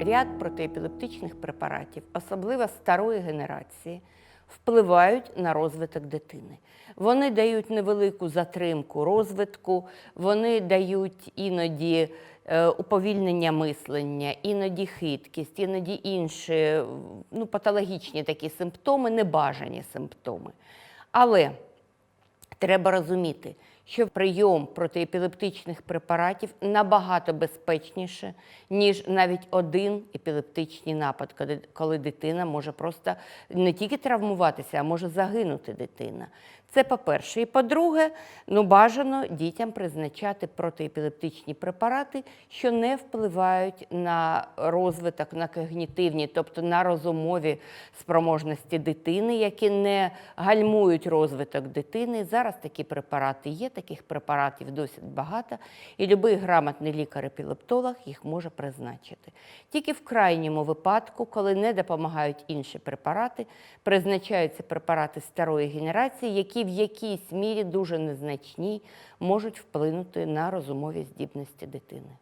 ряд протиепілептичних препаратів, особливо старої генерації, впливають на розвиток дитини. Вони дають невелику затримку розвитку, вони дають іноді е, уповільнення мислення, іноді хиткість, іноді інші ну, патологічні такі симптоми, небажані симптоми. Але Треба розуміти, що прийом протиепілептичних препаратів набагато безпечніше, ніж навіть один епілептичний напад, коли, дитина може просто не тільки травмуватися, а може загинути дитина. Це по-перше. І по-друге, ну бажано дітям призначати протиепілептичні препарати, що не впливають на розвиток, на когнітивні, тобто на розумові спроможності дитини, які не гальмують розвиток дитини. Зараз такі препарати є, таких препаратів досить багато, і будь-який грамотний лікар-епілептолог їх може призначити. Тільки в крайньому випадку, коли не допомагають інші препарати, призначаються препарати старої генерації, які в якійсь мірі дуже незначні можуть вплинути на розумові здібності дитини.